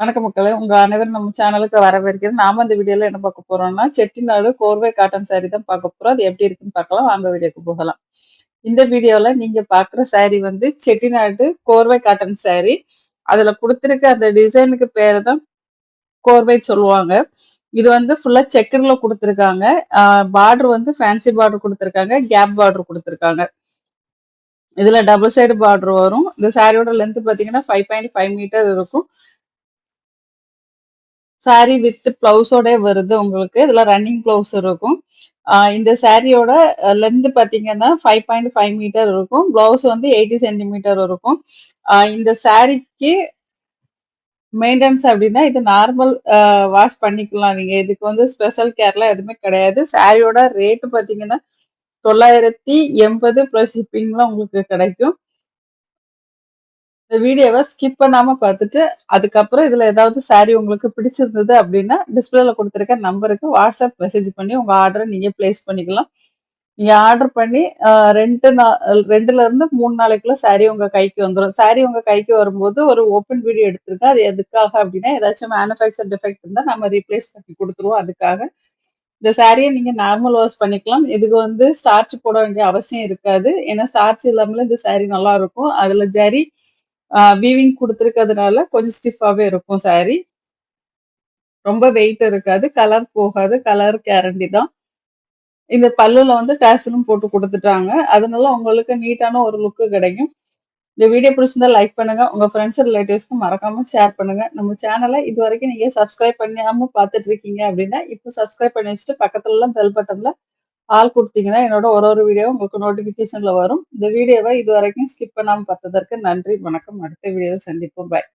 வணக்கம் மக்களே! உங்க அனைவரும் நம்ம சேனலுக்கு வரவேற்கிறது நாம இந்த வீடியோல என்ன பார்க்க போறோம்னா, செட்டிநாடு கோர்வை காட்டன் சாரி தான் பார்க்க போறோம். அது எப்படி இருக்குன்னு பார்க்கலாம். வாங்க வீடியோக்கு போகலாம். இந்த வீடியோல நீங்க பாக்குற சாரி வந்து செட்டிநாடு கோர்வை காட்டன் சாரி. அதுல கொடுத்துருக்க அந்த டிசைனுக்கு பேரு தான் கோர்வை சொல்லுவாங்க. இது வந்து ஃபுல்லா செக்கர்ல கொடுத்துருக்காங்க பார்டர் வந்து ஃபேன்சி பார்டர் கொடுத்துருக்காங்க கேப் பார்டர் கொடுத்துருக்காங்க இதுல டபுள் சைடு பார்டர் வரும். இந்த சாரியோட லென்த் பாத்தீங்கன்னா ஃபைவ் பாயிண்ட் ஃபைவ் மீட்டர் இருக்கும். சாரி வித் பிளவுஸோட வருது உங்களுக்கு. இதுல ரன்னிங் பிளவுஸ் இருக்கும். இந்த சாரியோட பாத்தீங்கன்னா லென்த் பார்த்தீங்கன்னா, 5.5 மீட்டர் இருக்கும். பிளவுஸ் வந்து 80 சென்டிமீட்டர் இருக்கும். இந்த சாரிக்கு மெயின்டெனன்ஸ் அப்படின்னா இது நார்மல் வாஷ் பண்ணிக்கலாம் நீங்க. இதுக்கு வந்து ஸ்பெஷல் கேர்லாம் எதுவுமே கிடையாது. சாரியோட ரேட்டு பார்த்தீங்கன்னா, 980 பிளஸ் ஷிப்பிங்ல உங்களுக்கு கிடைக்கும். இந்த வீடியோவை ஸ்கிப் பண்ணாம பார்த்துட்டு, அதுக்கப்புறம் இதுல ஏதாவது சாரி உங்களுக்கு பிடிச்சிருந்தது அப்படின்னா டிஸ்பிளேல கொடுத்துருக்க நம்பருக்கு வாட்ஸ்அப் மெசேஜ் பண்ணி உங்க ஆர்டரை நீங்க பிளேஸ் பண்ணிக்கலாம். நீங்க ஆர்டர் பண்ணி ரெண்டு நாள் ரெண்டுல இருந்து மூணு நாளைக்குள்ள சாரி உங்க கைக்கு வந்துடும் சாரி உங்க கைக்கு வரும்போது ஒரு ஓப்பன் வீடியோ எடுத்திருக்கேன். அது எதுக்காக அப்படின்னா ஏதாச்சும் மேனுஃபேக்சர் டிஃபெக்ட் இருந்தா நம்ம ரீப்ளேஸ் பண்ணி கொடுத்துருவோம் அதுக்காக. இந்த சாரியை நீங்க நார்மல் வாஷ் பண்ணிக்கலாம். இதுக்கு வந்து ஸ்டார்ச் போட வேண்டிய அவசியம் இருக்காது. ஏன்னா, ஸ்டார்ச் இல்லாமல் இந்த சாரி நல்லாருக்கும். அதுல ஜரி வீவிங் கொடுத்துருக்கிறதுனால கொஞ்சம் ஸ்டிஃபாகவே இருக்கும் சாரி. ரொம்ப வெயிட் இருக்காது. கலர் போகாது. கலர் கேரண்டி தான். இந்த பல்லுல வந்து டேசலும் போட்டு குடுத்துட்டாங்க. அதனால உங்களுக்கு நீட்டான ஒரு லுக் கிடைக்கும். இந்த வீடியோ பிடிச்சிருந்தா லைக் பண்ணுங்க. உங்க ஃப்ரெண்ட்ஸ், ரிலேட்டிவ்ஸ்க்கு மறக்காம ஷேர் பண்ணுங்க. நம்ம சேனல்ல இது வரைக்கும் நீங்க சப்ஸ்கிரைப் பண்ணாம பார்த்துட்டு இருக்கீங்க அப்படின்னா இப்போ சப்ஸ்கிரைப் பண்ணி வச்சுட்டு பக்கத்துல எல்லாம் பெல் பட்டன்ல ஆள் குடுத்தீங்கன்னா, என்னோட ஒரு ஒரு வீடியோவும் உங்களுக்கு நோட்டிபிகேஷன்ல வரும். இந்த வீடியோவ இதுவரைக்கும் ஸ்கிப் பண்ணாமல் பார்த்ததற்கு நன்றி. வணக்கம். அடுத்த வீடியோவை சந்திப்போம். பாய்.